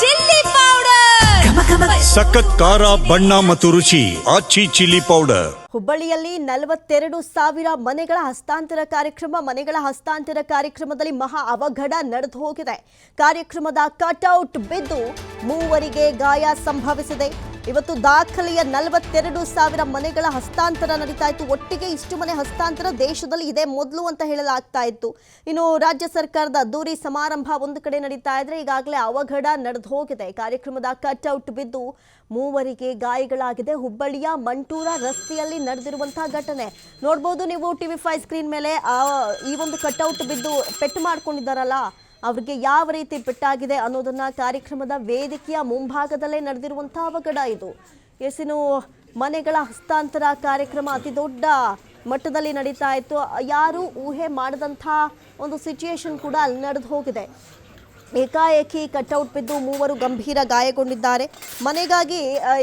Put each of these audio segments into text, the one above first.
Chilli powder. ಸಖತ್ ಖಾರ ಬಣ್ಣ ಮತ್ತು ರುಚಿ ಆಚಿ ಚಿಲ್ಲಿ ಪೌಡರ್. ಹುಬ್ಬಳ್ಳಿಯಲ್ಲಿ ನಲವತ್ತೆರಡು ಸಾವಿರ ಮನೆಗಳ ಹಸ್ತಾಂತರ ಕಾರ್ಯಕ್ರಮ ಮನೆಗಳ ಹಸ್ತಾಂತರ ಕಾರ್ಯಕ್ರಮದಲ್ಲಿ ಮಹಾ ಅವಘಡ ನಡೆದು ಹೋಗಿದೆ. ಕಾರ್ಯಕ್ರಮದ ಕಟ್ಔಟ್ ಬಿದ್ದು ಮೂವರಿಗೆ ಗಾಯ ಸಂಭವಿಸಿದೆ. ಇವತ್ತು ದಾಖಲೆಯ ನಲವತ್ತೆರಡು ಸಾವಿರ ಮನೆಗಳ ಹಸ್ತಾಂತರ ನಡೀತಾ ಇತ್ತು ಒಟ್ಟಿಗೆ ಇಷ್ಟು ಮನೆ ಹಸ್ತಾಂತರ ದೇಶದಲ್ಲಿ ಇದೆ ಮೊದಲು ಅಂತ ಹೇಳಲಾಗ್ತಾ ಇತ್ತು. ಇನ್ನು ರಾಜ್ಯ ಸರ್ಕಾರದ ಅದ್ದೂರಿ ಸಮಾರಂಭ ಒಂದು ಕಡೆ ನಡೀತಾ ಇದ್ರೆ ಈಗಾಗಲೇ ಅವಘಡ ನಡೆದು ಹೋಗಿದೆ. ಕಾರ್ಯಕ್ರಮದ ಕಟ್ಔಟ್ ಬಿದ್ದು ಮೂವರಿಗೆ ಗಾಯಗಳಾಗಿದೆ. ಹುಬ್ಬಳ್ಳಿಯ ಮಂಟೂರ ರಸ್ತೆಯಲ್ಲಿ ನಡೆದಿರುವಂತಹ ಘಟನೆ. ನೋಡ್ಬೋದು ನೀವು ಟಿವಿ ಫೈವ್ ಸ್ಕ್ರೀನ್ ಮೇಲೆ ಈ ಒಂದು ಕಟ್ಔಟ್ ಬಿದ್ದು ಪೆಟ್ಟು ಮಾಡ್ಕೊಂಡಿದ್ದಾರಲ್ಲ ಅವ್ರಿಗೆ ಯಾವ ರೀತಿ ಪೆಟ್ಟಾಗಿದೆ ಅನ್ನೋದನ್ನ ಕಾರ್ಯಕ್ರಮದ ವೇದಿಕೆಯ ಮುಂಭಾಗದಲ್ಲೇ ನಡೆದಿರುವಂತಹ ಅವಘಡ ಇದು. ಎಸಿನು ಮನೆಗಳ ಹಸ್ತಾಂತರ ಕಾರ್ಯಕ್ರಮ ಅತಿ ದೊಡ್ಡ ಮಟ್ಟದಲ್ಲಿ ನಡೀತಾ ಇತ್ತು. ಯಾರು ಊಹೆ ಮಾಡದಂಥ ಒಂದು ಸಿಚುಯೇಷನ್ ಕೂಡ ಅಲ್ಲಿ ನಡೆದು ಹೋಗಿದೆ. ಏಕಾಏಕಿ ಕಟ್ಔಟ್ ಬಿದ್ದು ಮೂವರು ಗಂಭೀರ ಗಾಯಗೊಂಡಿದ್ದಾರೆ. ಮನೆಗಾಗಿ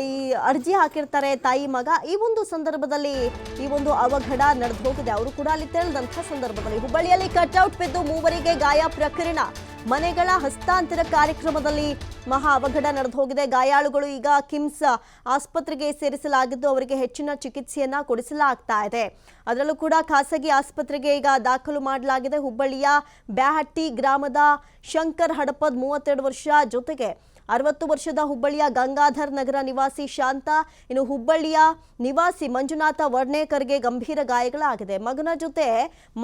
ಈ ಅರ್ಜಿ ಹಾಕಿರ್ತಾರೆ ತಾಯಿ ಮಗ. ಈ ಒಂದು ಸಂದರ್ಭದಲ್ಲಿ ಈ ಒಂದು ಅವಘಡ ನಡೆದು ಹೋಗಿದೆ ಅವರು ಕೂಡ ಅಲ್ಲಿ ತೆರಳಿದಂಥ ಸಂದರ್ಭದಲ್ಲಿ ಹುಬ್ಬಳ್ಳಿಯಲ್ಲಿ ಕಟ್ಔಟ್ ಬಿದ್ದು ಮೂವರಿಗೆ ಗಾಯ ಪ್ರಕರಣ. ಮನೆಗಳ ಹಸ್ತಾಂತರ ಕಾರ್ಯಕ್ರಮದಲ್ಲಿ ಮಹಾ ಅವಘಡ ನಡೆದು ಹೋಗಿದೆ. ಗಾಯಾಳುಗಳು ಈಗ ಕಿಮ್ಸ್ ಆಸ್ಪತ್ರೆಗೆ ಸೇರಿಸಲಾಗಿದ್ದು ಅವರಿಗೆ ಹೆಚ್ಚಿನ ಚಿಕಿತ್ಸೆಯನ್ನ ಕೊಡಿಸಲಾಗ್ತಾ ಇದೆ. ಅದರಲ್ಲೂ ಕೂಡ ಖಾಸಗಿ ಆಸ್ಪತ್ರೆಗೆ ಈಗ ದಾಖಲು ಮಾಡಲಾಗಿದೆ. ಹುಬ್ಬಳ್ಳಿಯ ಬ್ಯಾಹಟ್ಟಿ ಗ್ರಾಮದ ಶಂಕರ್ ಹಡಪದ್ ಮೂವತ್ತೆರಡು ವರ್ಷ ಜೊತೆಗೆ ಅರವತ್ತು ವರ್ಷದ ಹುಬ್ಬಳ್ಳಿಯ ಗಂಗಾಧರ್ ನಗರ ನಿವಾಸಿ ಶಾಂತ, ಇನ್ನು ಹುಬ್ಬಳ್ಳಿಯ ನಿವಾಸಿ ಮಂಜುನಾಥ ವರ್ಣೇಕರ್ಗೆ ಗಂಭೀರ ಗಾಯಗಳಾಗಿದೆ. ಮಗನ ಜೊತೆ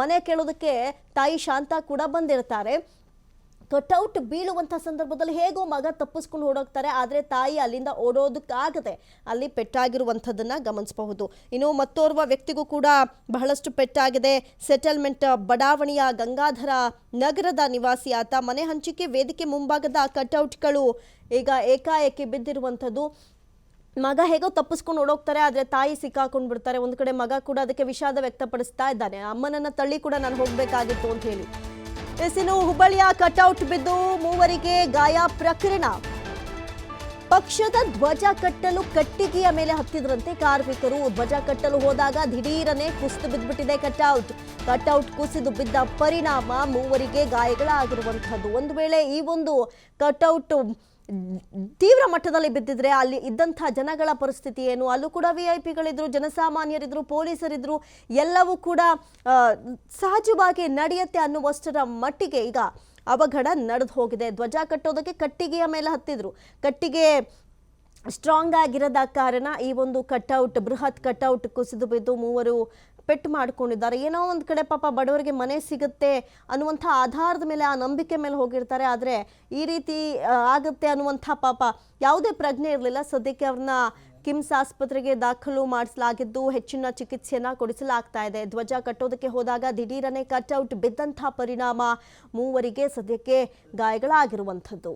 ಮನೆ ಕೇಳೋದಕ್ಕೆ ತಾಯಿ ಶಾಂತ ಕೂಡ ಬಂದಿರ್ತಾರೆ. ಕಟ್ಔಟ್ ಬೀಳುವಂಥ ಸಂದರ್ಭದಲ್ಲಿ ಹೇಗೋ ಮಗ ತಪ್ಪಿಸ್ಕೊಂಡು ಓಡೋಗ್ತಾರೆ, ಆದರೆ ತಾಯಿ ಅಲ್ಲಿಂದ ಓಡೋದಕ್ಕಾಗದೆ ಅಲ್ಲಿ ಪೆಟ್ಟಾಗಿರುವಂಥದ್ದನ್ನು ಗಮನಿಸಬಹುದು. ಇನ್ನು ಮತ್ತೋರ್ವ ವ್ಯಕ್ತಿಗೂ ಕೂಡ ಬಹಳಷ್ಟು ಪೆಟ್ಟಾಗಿದೆ. ಸೆಟಲ್ಮೆಂಟ್ ಬಡಾವಣೆಯ ಗಂಗಾಧರ ನಗರದ ನಿವಾಸಿ ಆತ. ಮನೆ ಹಂಚಿಕೆ ವೇದಿಕೆ ಮುಂಭಾಗದ ಕಟ್ಔಟ್ಗಳು ಈಗ ಏಕಾಏಕಿ ಬಿದ್ದಿರುವಂಥದ್ದು. ಮಗ ಹೇಗೋ ತಪ್ಪಿಸ್ಕೊಂಡು ಓಡೋಗ್ತಾರೆ, ಆದರೆ ತಾಯಿ ಸಿಕ್ಕಾಕೊಂಡು ಬಿಡ್ತಾರೆ. ಒಂದು ಕಡೆ ಮಗ ಕೂಡ ಅದಕ್ಕೆ ವಿಷಾದ ವ್ಯಕ್ತಪಡಿಸ್ತಾ ಇದ್ದಾನೆ. ಅಮ್ಮನನ್ನ ತಳ್ಳಿ ಕೂಡ ನಾನು ಹೋಗಬೇಕಾಗಿತ್ತು ಅಂತ ಹೇಳಿ. ಇನ್ನು ಹುಬ್ಬಳ್ಳಿಯ ಕಟೌಟ್ ಬಿದ್ದು ಮೂವರಿಗೆ ಗಾಯ ಪ್ರಕರಣ. ಪಕ್ಷದ ಧ್ವಜ ಕಟ್ಟಲು ಕಟ್ಟಿಗೆಯ ಮೇಲೆ ಹತ್ತಿದ್ರಂತೆ ಕಾರ್ಮಿಕರು. ಧ್ವಜ ಕಟ್ಟಲು ಹೋದಾಗ ದಿಢೀರನೆ ಕುಸಿದು ಬಿದ್ದುಬಿಟ್ಟಿದೆ ಕಟ್ಔಟ್ ಕಟ್ಔಟ್ ಕುಸಿದು ಬಿದ್ದ ಪರಿಣಾಮ ಮೂವರಿಗೆ ಗಾಯಗಳಾಗಿರುವಂತಹದ್ದು. ಒಂದು ವೇಳೆ ಈ ಒಂದು ಕಟ್ಔಟ್ ತೀವ್ರ ಮಟ್ಟದಲ್ಲಿ ಬಿದ್ದಿದ್ರೆ ಅಲ್ಲಿ ಇದ್ದಂಥ ಜನಗಳ ಪರಿಸ್ಥಿತಿ ಏನು? ಅಲ್ಲೂ ಕೂಡ ವಿ ಐ ಪಿಗಳಿದ್ರು ಜನಸಾಮಾನ್ಯರಿದ್ರು, ಪೊಲೀಸರಿದ್ರು, ಎಲ್ಲವೂ ಕೂಡ ಸಹಜವಾಗಿ ನಡೆಯುತ್ತೆ ಅನ್ನುವಷ್ಟರ ಮಟ್ಟಿಗೆ ಈಗ ಅವಘಡ ನಡೆದು ಹೋಗಿದೆ. ಧ್ವಜ ಕಟ್ಟೋದಕ್ಕೆ ಕಟ್ಟಿಗೆಯ ಮೇಲೆ ಹತ್ತಿದ್ರು. ಕಟ್ಟಿಗೆ ಸ್ಟ್ರಾಂಗ್ ಆಗಿರದ ಕಾರಣ ಈ ಒಂದು ಕಟ್ಔಟ್ ಬೃಹತ್ ಕಟ್ಔಟ್ ಕುಸಿದು ಬಿದ್ದು ಮೂವರು ಪೆಟ್ಟು ಮಾಡ್ಕೊಂಡಿದ್ದಾರೆ. ಏನೋ ಒಂದು ಕಡೆ ಪಾಪ ಬಡವರಿಗೆ ಮನೆ ಸಿಗುತ್ತೆ ಅನ್ನುವಂಥ ಆಧಾರದ ಮೇಲೆ, ಆ ನಂಬಿಕೆ ಮೇಲೆ ಹೋಗಿರ್ತಾರೆ. ಆದರೆ ಈ ರೀತಿ ಆಗುತ್ತೆ ಅನ್ನುವಂಥ ಪಾಪ ಯಾವುದೇ ಪ್ರಜ್ಞೆ ಇರಲಿಲ್ಲ. ಸದ್ಯಕ್ಕೆ ಅವ್ರನ್ನ ಕಿಮ್ಸ್ ಆಸ್ಪತ್ರೆಗೆ ದಾಖಲು ಮಾಡಿಸಲಾಗಿದ್ದು ಹೆಚ್ಚಿನ ಚಿಕಿತ್ಸೆಯನ್ನು ಕೊಡಿಸಲಾಗ್ತಾ ಇದೆ. ಧ್ವಜ ಕಟ್ಟೋದಕ್ಕೆ ಹೋದಾಗ ದಿಢೀರನೆ ಕಟ್ಔಟ್ ಬಿದ್ದಂಥ ಪರಿಣಾಮ ಮೂವರಿಗೆ ಸದ್ಯಕ್ಕೆ ಗಾಯಗಳಾಗಿರುವಂಥದ್ದು.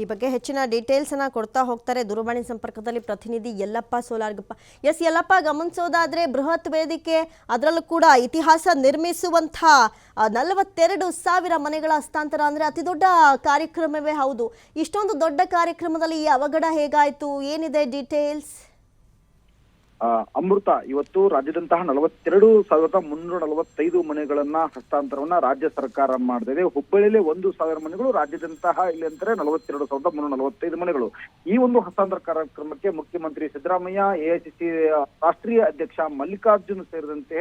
ಈ ಬಗ್ಗೆ ಹೆಚ್ಚಿನ ಡೀಟೇಲ್ಸ್ ಅನ್ನ ಕೊಡ್ತಾ ಹೋಗ್ತಾರೆ ದೂರವಾಣಿ ಸಂಪರ್ಕದಲ್ಲಿ ಪ್ರತಿನಿಧಿ ಯಲ್ಲಪ್ಪ ಸೋಲಾರ್ಗಪ್ಪ. ಎಸ್, ಯಲ್ಲಪ್ಪ, ಗಮನಿಸೋದಾದ್ರೆ ಬೃಹತ್ ವೇದಿಕೆ, ಅದರಲ್ಲೂ ಕೂಡ ಇತಿಹಾಸ ನಿರ್ಮಿಸುವಂಥ ನಲವತ್ತೆರಡು ಸಾವಿರ ಮನೆಗಳ ಹಸ್ತಾಂತರ ಅಂದ್ರೆ ಅತಿ ದೊಡ್ಡ ಕಾರ್ಯಕ್ರಮವೇ ಹೌದು. ಇಷ್ಟೊಂದು ದೊಡ್ಡ ಕಾರ್ಯಕ್ರಮದಲ್ಲಿ ಈ ಅವಘಡ ಹೇಗಾಯ್ತು? ಏನಿದೆ ಡೀಟೇಲ್ಸ್ ಅಮೃತ, ಇವತ್ತು ರಾಜ್ಯದಂತಹ ನಲವತ್ತೆರಡು ಸಾವಿರದ ಮುನ್ನೂರ ನಲವತ್ತೈದು ಮನೆಗಳನ್ನ ಹಸ್ತಾಂತರವನ್ನ ರಾಜ್ಯ ಸರ್ಕಾರ ಮಾಡಿದೆ ಹುಬ್ಬಳ್ಳಿಯಲ್ಲಿ ಒಂದು ಸಾವಿರ ಮನೆಗಳು, ರಾಜ್ಯದಂತಹ ಇಲ್ಲಿ ಅಂತಾರೆ ನಲವತ್ತೆರಡು ಸಾವಿರದ ಮುನ್ನೂರ ನಲವತ್ತೈದು ಮನೆಗಳು. ಈ ಒಂದು ಹಸ್ತಾಂತರ ಕಾರ್ಯಕ್ರಮಕ್ಕೆ ಮುಖ್ಯಮಂತ್ರಿ ಸಿದ್ದರಾಮಯ್ಯ, ಎಐಸಿಸಿ ರಾಷ್ಟ್ರೀಯ ಅಧ್ಯಕ್ಷ ಮಲ್ಲಿಕಾರ್ಜುನ್ ಸೇರಿದಂತೆ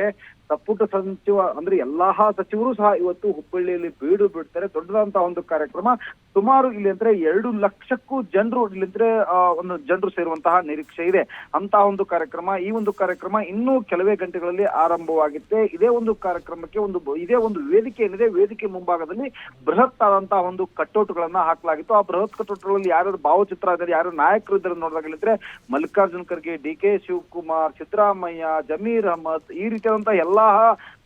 ಸಂಪುಟ ಸಚಿವ, ಅಂದ್ರೆ ಎಲ್ಲಾ ಸಚಿವರು ಸಹ ಇವತ್ತು ಹುಬ್ಬಳ್ಳಿಯಲ್ಲಿ ಬೀಡು ಬಿಡ್ತಾರೆ. ದೊಡ್ಡದಂತಹ ಒಂದು ಕಾರ್ಯಕ್ರಮ. ಸುಮಾರು ಇಲ್ಲಿ ಅಂದ್ರೆ ಎರಡು ಲಕ್ಷಕ್ಕೂ ಜನರು ಇಲ್ಲಿ ಅಂದ್ರೆ ಒಂದು ಜನರು ಸೇರುವಂತಹ ನಿರೀಕ್ಷೆ ಇದೆ. ಅಂತಹ ಒಂದು ಕಾರ್ಯಕ್ರಮ ಈ ಒಂದು ಕಾರ್ಯಕ್ರಮ ಇನ್ನೂ ಕೆಲವೇ ಗಂಟೆಗಳಲ್ಲಿ ಆರಂಭವಾಗುತ್ತೆ. ಇದೇ ಒಂದು ಕಾರ್ಯಕ್ರಮಕ್ಕೆ ಒಂದು ಇದೇ ಒಂದು ವೇದಿಕೆ ಏನಿದೆ ವೇದಿಕೆ ಮುಂಭಾಗದಲ್ಲಿ ಬೃಹತ್ ಆದಂತಹ ಒಂದು ಕಟ್ಟೋಟುಗಳನ್ನ ಹಾಕಲಾಗಿತ್ತು. ಆ ಬೃಹತ್ ಕಟ್ಟೋಟುಗಳಲ್ಲಿ ಯಾರ್ಯಾರು ಭಾವಚಿತ್ರ ಇದ್ದಾರೆ ಯಾರು ನಾಯಕರು ಇದ್ದಾರೆ ನೋಡಿದಾಗ ಹೇಳಿದ್ರೆ ಮಲ್ಲಿಕಾರ್ಜುನ್ ಖರ್ಗೆ, ಡಿ ಕೆ ಶಿವಕುಮಾರ್, ಸಿದ್ದರಾಮಯ್ಯ, ಜಮೀರ್ ಅಹಮದ್ ಈ ರೀತಿಯಾದಂತಹ ಎಲ್ಲಾ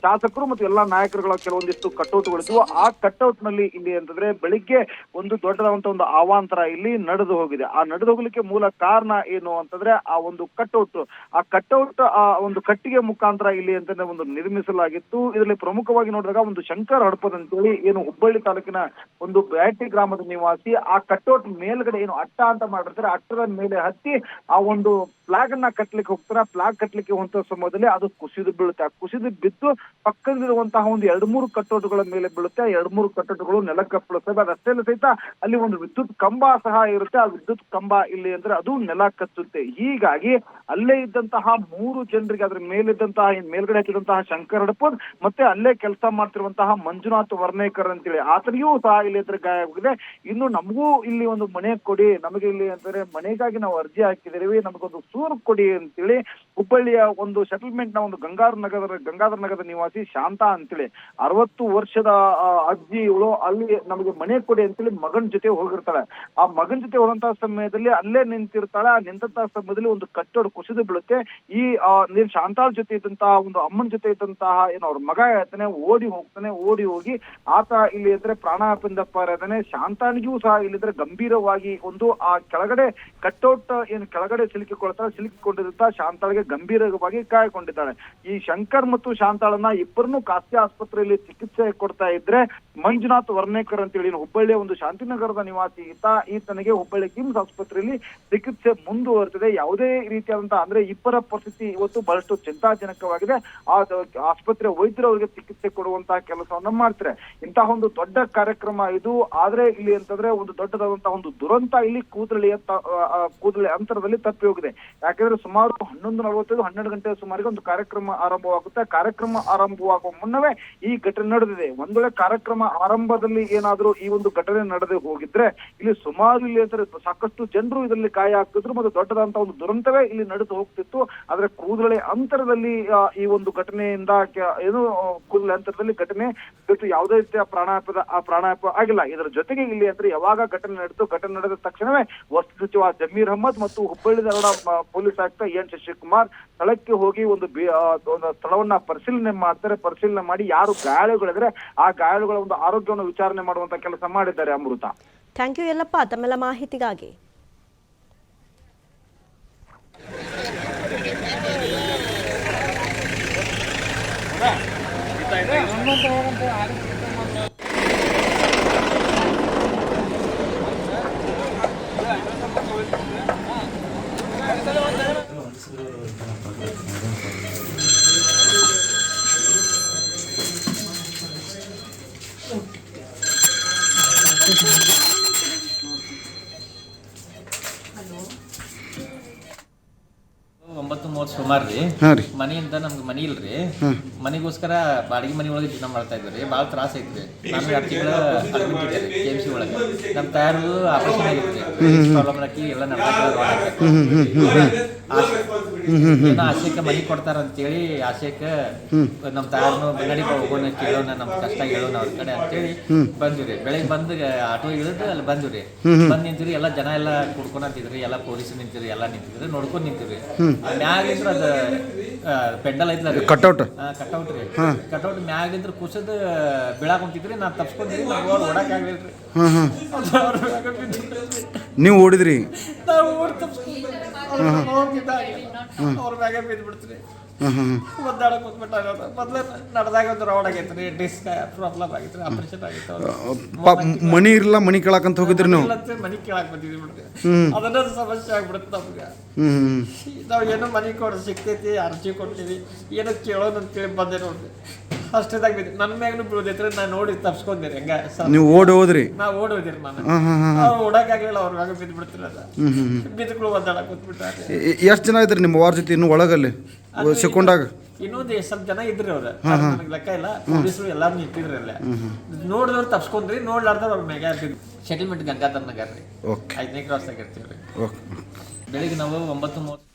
ಶಾಸಕರು ಮತ್ತು ಎಲ್ಲಾ ನಾಯಕರುಗಳ ಕೆಲವೊಂದಿಷ್ಟು ಕಟೌಟ್ಗಳಿದ್ವು ಆ ಕಟೌಟ್ನಲ್ಲಿ ಇಲ್ಲಿ ಅಂತಂದ್ರೆ ಬೆಳಿಗ್ಗೆ ಒಂದು ದೊಡ್ಡದಾದಂತ ಒಂದು ಅವಾಂತರ ಇಲ್ಲಿ ನಡೆದು ಹೋಗಿದೆ. ಆ ನಡೆದು ಹೋಗ್ಲಿಕ್ಕೆ ಮೂಲ ಕಾರಣ ಏನು ಅಂತಂದ್ರೆ ಆ ಒಂದು ಕಟೌಟ್ ಆ ಕಟೌಟ್ ಆ ಒಂದು ಕಟ್ಟಿಗೆ ಮುಖಾಂತರ ಇಲ್ಲಿ ಅಂತಂದ್ರೆ ಒಂದು ನಿರ್ಮಿಸಲಾಗಿತ್ತು. ಇದರಲ್ಲಿ ಪ್ರಮುಖವಾಗಿ ನೋಡಿದಾಗ ಒಂದು ಶಂಕರ್ ಹಡಪದ್ ಅಂತೇಳಿ ಏನು ಹುಬ್ಬಳ್ಳಿ ತಾಲೂಕಿನ ಒಂದು ಬ್ಯಾಟಿ ಗ್ರಾಮದ ನಿವಾಸಿ, ಆ ಕಟೌಟ್ ಮೇಲ್ಗಡೆ ಏನು ಅಟ್ಟ ಅಂತ ಮಾಡಿರ್ತಾರೆ. ಅಟ್ಟದ ಮೇಲೆ ಹತ್ತಿ ಆ ಒಂದು ಫ್ಲಾಗ್ ಅನ್ನ ಕಟ್ಲಿಕ್ಕೆ ಹೋಗ್ತಾರೆ. ಫ್ಲಾಗ್ ಕಟ್ಲಿಕ್ಕೆ ಹೋಗುವಂತ ಸಮಯದಲ್ಲಿ ಅದು ಕುಸಿದು ಬೀಳುತ್ತೆ. ಆ ಕುಸಿದು ಬಿದ್ದು ಪಕ್ಕದಲ್ಲಿರುವಂತಹ ಒಂದು ಎರಡು ಮೂರು ಕಟ್ಟಡಗಳ ಮೇಲೆ ಬೀಳುತ್ತೆ. ಎರಡ್ ಮೂರು ಕಟ್ಟಡಗಳು ನೆಲಕ್ಕೆ ಬೀಳುತ್ತವೆ ಅದಷ್ಟೇ ಸಹಿತ ಅಲ್ಲಿ ಒಂದು ವಿದ್ಯುತ್ ಕಂಬ ಸಹ ಇರುತ್ತೆ. ಆ ವಿದ್ಯುತ್ ಕಂಬ ಇಲ್ಲಿ ಅಂದ್ರೆ ಅದು ನೆಲ ಕಚ್ಚುತ್ತೆ ಹೀಗಾಗಿ ಅಲ್ಲೇ ಇದ್ದಂತಹ ಮೂರು ಜನರಿಗೆ ಅದ್ರ ಮೇಲಿದ್ದಂತಹ ಮೇಲ್ಗಡೆ ಹಾಕಿದಂತಹ ಶಂಕರ್ ಹಡಪದ್ ಮತ್ತೆ ಅಲ್ಲೇ ಕೆಲಸ ಮಾಡ್ತಿರುವಂತಹ ಮಂಜುನಾಥ್ ವರ್ಣೇಕರ್ ಅಂತೇಳಿ. ಆತನಿಗೂ ಸಹ ಇಲ್ಲಿ ಇದ್ರೆ ಗಾಯ ಇನ್ನು ನಮಗೂ ಇಲ್ಲಿ ಒಂದು ಮನೆ ಕೊಡಿ. ನಮಗೆ ಇಲ್ಲಿ ಅಂತಂದ್ರೆ ಮನೆಗಾಗಿ ನಾವು ಅರ್ಜಿ ಹಾಕಿದಿರಿ ನಮಗೊಂದು ಸೂರು ಕೊಡಿ ಅಂತೇಳಿ ಹುಬ್ಬಳ್ಳಿಯ ಒಂದು ಸೆಟಲ್ಮೆಂಟ್ನ ಒಂದು ಗಂಗಾಧರ್ ನಗರದ, ಗಂಗಾಧರ ನಗರದ ನಿವಾಸಿ ಶಾಂತಾ ಅಂತೇಳಿ. ಅರವತ್ತು ವರ್ಷದ ಅಜ್ಜಿ ಇವಳು ಅಲ್ಲಿ ನಮಗೆ ಮನೆ ಕೊಡಿ ಅಂತೇಳಿ ಮಗನ ಜೊತೆ ಹೋಗಿರ್ತಾಳೆ. ಆ ಮಗನ ಜೊತೆ ಹೋದಂತಹ ಸಮಯದಲ್ಲಿ ಅಲ್ಲೇ ನಿಂತಿರ್ತಾಳೆ. ಆ ನಿಂತಹ ಸಮಯದಲ್ಲಿ ಒಂದು ಕಟ್ಟಡ ಕುಸಿದು ಬೀಳುತ್ತೆ. ಈ ನೀನ್ ಶಾಂತಾಳ್ ಜೊತೆ ಇದ್ದಂತಹ ಒಂದು ಅಮ್ಮನ ಜೊತೆ ಇದ್ದಂತಹ ಏನು ಅವ್ರ ಮಗ ಹೇಳ್ತಾನೆ ಓಡಿ ಹೋಗ್ತಾನೆ, ಓಡಿ ಹೋಗಿ ಆತ ಇಲ್ಲಿ ಇದ್ರೆ ಪ್ರಾಣಾಪಿಂದ ಪಾರಾದಾನೆ ಶಾಂತಾನಿಗೂ ಸಹ ಇಲ್ಲಿದ್ರೆ ಗಂಭೀರವಾಗಿ ಒಂದು, ಆ ಕೆಳಗಡೆ ಕಟ್ಔಟ್ ಏನು ಕೆಳಗಡೆ ಸಿಲುಕಿಕೊಳ್ತಾಳೆ ಸಿಲುಕಿಕೊಂಡಿರುತ್ತಾ ಶಾಂತಾಳಿಗೆ ಗಂಭೀರವಾಗಿ ಗಾಯಗೊಂಡಿದ್ದಾಳೆ ಈ ಶಂಕರ್ ಮತ್ತು ಶಾಂತಾಳನ್ನ ಇಬ್ಬರನ್ನು ಖಾಸಗಿ ಆಸ್ಪತ್ರೆಯಲ್ಲಿ ಚಿಕಿತ್ಸೆ ಕೊಡ್ತಾ ಇದ್ರೆ ಮಂಜುನಾಥ್ ವರ್ಣೇಕರ್ ಅಂತೇಳಿ ಹುಬ್ಬಳ್ಳಿಯ ಒಂದು ಶಾಂತಿನಗರದ ನಿವಾಸಿ ಈತ, ಈತನಿಗೆ ಹುಬ್ಬಳ್ಳಿ ಕಿಮ್ಸ್ ಆಸ್ಪತ್ರೆಯಲ್ಲಿ ಚಿಕಿತ್ಸೆ ಮುಂದುವರೆದಿದೆ. ಯಾವುದೇ ರೀತಿಯಾದಂತಹ ಅಂದ್ರೆ ಇಬ್ಬರ ಪರಿಸ್ಥಿತಿ ಇವತ್ತು ಬಹಳಷ್ಟು ಚಿಂತಾಜನಕವಾಗಿದೆ. ಆ ಆಸ್ಪತ್ರೆ ವೈದ್ಯರು ಅವರಿಗೆ ಚಿಕಿತ್ಸೆ ಕೊಡುವಂತಹ ಕೆಲಸವನ್ನ ಮಾಡ್ತಾರೆ. ಇಂತಹ ಒಂದು ದೊಡ್ಡ ಕಾರ್ಯಕ್ರಮ ಇದು. ಆದ್ರೆ ಇಲ್ಲಿ ಅಂತಂದ್ರೆ ಒಂದು ದೊಡ್ಡದಾದಂತಹ ಒಂದು ದುರಂತ ಇಲ್ಲಿ ಕೂದಲಿಯ ಕೂದಲಿ ಅಂತರದಲ್ಲಿ ತಪ್ಪಿ ಹೋಗಿದೆ. ಯಾಕಂದ್ರೆ ಸುಮಾರು ಹನ್ನೊಂದು ನಲವತ್ತೈದು ಹನ್ನೆರಡು ಗಂಟೆ ಸುಮಾರಿಗೆ ಒಂದು ಕಾರ್ಯಕ್ರಮ ಆರಂಭವಾಗುತ್ತೆ. ಕಾರ್ಯಕ್ರಮ ಆರಂಭವಾಗುವ ಮುನ್ನವೇ ಈ ಘಟನೆ ನಡೆದಿದೆ. ಒಂದ್ ವೇಳೆ ಕಾರ್ಯಕ್ರಮ ಆರಂಭದಲ್ಲಿ ಏನಾದರೂ ಈ ಒಂದು ಘಟನೆ ನಡೆದೇ ಹೋಗಿದ್ರೆ ಇಲ್ಲಿ ಸುಮಾರು ಇಲ್ಲಿ ಸಾಕಷ್ಟು ಜನರು ಇದರಲ್ಲಿ ಗಾಯ ಆಗ್ತಿದ್ರು ಮತ್ತು ದೊಡ್ಡದಂತ ಒಂದು ದುರಂತವೇ ಇಲ್ಲಿ ನಡೆದು ಹೋಗ್ತಿತ್ತು. ಆದ್ರೆ ಕೂದಲೆ ಅಂತರದಲ್ಲಿ ಈ ಒಂದು ಘಟನೆಯಿಂದ ಏನು ಕೂದಲೆ ಅಂತರದಲ್ಲಿ ಘಟನೆ ಬಿಟ್ಟು ಯಾವುದೇ ರೀತಿಯ ಪ್ರಾಣಾಪಾಯದ ಆ ಪ್ರಾಣಾಪಾಯ ಆಗಿಲ್ಲ. ಇದರ ಜೊತೆಗೆ ಇಲ್ಲಿ ಅಂದ್ರೆ ಯಾವಾಗ ಘಟನೆ ನಡೆದು, ಘಟನೆ ನಡೆದ ತಕ್ಷಣವೇ ವಸ್ತು ಸಚಿವ ಜಮೀರ್ ಅಹಮದ್ ಮತ್ತು ಹುಬ್ಬಳ್ಳಿ ಧಾರವಾಡ ಪೊಲೀಸ್ ಆಯುಕ್ತ ಎನ್ ಶಶಿಕುಮಾರ್ ಸ್ಥಳಕ್ಕೆ ಹೋಗಿ ಒಂದು ಸ್ಥಳವನ್ನ ಪರಿಶೀಲನೆ ಮಾಡ್ತಾರೆ ಪರಿಶೀಲನೆ ಮಾಡಿ ಯಾರು ಗಾಯಾಳುಗಳಿದ್ರೆ ಆ ಗಾಯಾಳುಗಳ ಒಂದು ಆರೋಗ್ಯವನ್ನು ವಿಚಾರಣೆ ಮಾಡುವಂತ ಕೆಲಸ ಮಾಡಿದ್ದಾರೆ ಅಮೃತ. ಥ್ಯಾಂಕ್ ಯು ಎಲ್ಲಪ್ಪ ತಮ್ಮೆಲ್ಲ ಮಾಹಿತಿಗಾಗಿ. ಒಂಬತ್ತು ಮೂವತ್ತು ಸುಮಾರು ರೀ. ಹಾಂ ರೀ. ಮನೆಯಿಂದ ನಮ್ಗೆ ಮನಿ ಇಲ್ರಿ. ಮನೆಗೋಸ್ಕರ ಬಾಡಿಗೆ ಮನೆ ಒಳಗೆ ಜೀವನ ಮಾಡ್ತಾ ಇದ್ರಿ ಬಹಳ ಭಾಳ ತ್ರಾಸ ಐತ್ರಿ. ನಾನು ಎರಡು ತಿಂಗಳ ಅಡ್ಮಿಟ್ ಕೆ ಎಂ ಸಿ ಒಳಗೆ. ನಮ್ಮ ತಯಾರು ಆಪರೇಷನ್ ಆಗಿತ್ತು ಪ್ರಾಬ್ಲಮ್ ಹಾಕಿ. ಎಲ್ಲ ನಮ್ಮ ಏನೋ ಆಶಯಕ್ಕೆ ಮನೆ ಕೊಡ್ತಾರ ಅಂತೇಳಿ ಆಶಯಕ್ಕೆ ನಮ್ಮ ತಾಯಾರನು ನಡಿ ಹೋಗೋಣ ಕೇಳೋಣ ನಮ್ಮ ಕಷ್ಟ ಹೇಳೋಣ ಅವ್ರ ಕಡೆ ಅಂತೇಳಿ ಬಂದ್ವಿ ರೀ. ಬೆಳಿಗ್ಗೆ ಬಂದು ಆಟೋ ಇಳಿದು ಅಲ್ಲಿ ಬಂದ್ವಿ ರೀ. ಬಂದ್ ನಿಂತಿರಿ ಎಲ್ಲ ಜನ ಎಲ್ಲ ಕುಡ್ಕೊಂಡಂತಿದ್ರಿ ಎಲ್ಲ ಪೊಲೀಸ್ ನಿಂತಿರಿ ಎಲ್ಲ ನಿಂತಿದ್ರಿ ನೋಡ್ಕೊಂಡ್ ಮ್ಯಾಗ ಇದ್ರ ಅದ ಪೆಂಡಲ್ ಐತ್ಲ ರೀ. ಕಟ್ಔಟ್ ಕಟ್ಔಟ್ ರೀ. ಕಟ್ಔಟ್ ಮ್ಯಾಗಿದ್ರ ಕುಸದ ಬೀಳಾಕ್ ಹೊಂಟಿದ್ರಿ ನಾ ಓಡಕ್ ಆಗ್ಲಿಲ್ರಿ. ಹಾಂ ಹಾಂ ಅವ್ರ್ ಬಿದ್ದಿದ್ರಿ. ನೀವು ಓಡಿದ್ರಿ? ನಾವು ಓಡ್ ತಪ್ಸ್ಕೊಂಡ್ರಿ ಅವ್ರ್ ಹೋಗಿದ್ದಾಗ ಅವ್ರ ಮ್ಯಾಗೆ ಹಾಂ ಒದ್ದಾಡಕ್ ಕೂತ್ಬಿಟ್ಟಾಗ ಮೊದ್ಲ ನಡೆದಾಗ ಒಂದು ರೌಡ್ ಆಗೈತ್ರಿ ಡಿಸ್ಕ್ ಪ್ರಾಬ್ಲಮ್ ಆಗೈತ್ರಿ ಆಪರೇಷನ್ ಆಗಿತ್ತು ಅವ್ರಿಗೆ. ಮನಿ ಇರಲ್ಲ ಮನಿ ಕೇಳಕಂತ ಹೋಗಿದ್ರಿ ನೀವು? ಮನಿ ಕೇಳಕ್ ಬಂದಿದ್ವಿ ಬಿಡ್ರಿ. ಅದನ್ನ ಸಮಸ್ಯೆ ಆಗ್ಬಿಡುತ್ತೆ ನಮ್ಗ. ನಾವು ಏನೋ ಮನಿ ಕೊಡ್ ಸಿಗ್ತೈತಿ ಅರ್ಜಿ ಕೊಡ್ತೀವಿ ಏನೋ ಕೇಳೋದಂತ ಕೇಳಿ ಬಂದೆ ನೋಡ್ರಿ. ಅಷ್ಟೇದಾಗ ಬಿದ್ದು. ನನ್ನ ಮ್ಯಾಗನು ಬೀಳೋದೈತ್ರಿ ನಾನು ನೋಡಿ ತಪ್ಸ್ಕೊಂದಿರಿ ಹೆಂಗ? ನೀವು ಓಡಿ ಹೋದ್ರಿ? ನಾ ಓಡ್ ಹೋದಿರಿ ನಾನು ಅವ್ರು ಓಡಕ್ಕಾಗಲಿಲ್ಲ ಅವ್ರ ಮ್ಯಾಗ ಬಿದ್ದು ಬಿಡ್ತಿರಲ್ಲ ಬಿದ್ದುಗಳು ಒದ್ದಾಡಕ್ ಕೂತ್ಬಿಟ್ಟಾರೆ ಎಷ್ಟು ಜನ ಇದ್ರಿ ನಿಮ್ಮ ವಾರ ಜೊತೆ ಇನ್ನು ಒಳಗಲ್ಲಿ? ಸಿಕ್ಕೊಂಡಾಗ ಇನ್ನೊಂದು ಸ್ವಲ್ಪ ಜನ ಇದ್ರಿ ಅವ್ರ. ನನಗೆ ಲೆಕ್ಕ ಇಲ್ಲ. ಪೊಲೀಸರು ಎಲ್ಲಾರು ನಿಂತಿದ್ರಿ ಅಲ್ಲೇ. ನೋಡಿದವ್ರು ತಪ್ಸ್ಕೊಂಡ್ರಿ ನೋಡ್ಲಾರ್ದವ್ರು ಅವ್ರ ಮ್ಯಾಗ ಇರ್ತಿದ್ರು ಸೆಟಲ್ಮೆಂಟ್ ಗಂಗಾಧರ್ ನಗರ್ ರೀ ಓಕೆ ಐದನೇ ಕ್ರಾಸ್ ಆಗಿರ್ತೀವಿ ರೀ ಓಕೆ ಬೆಳಿಗ್ಗೆ ನಾವು ಒಂಬತ್ತು ಮೂವತ್ತು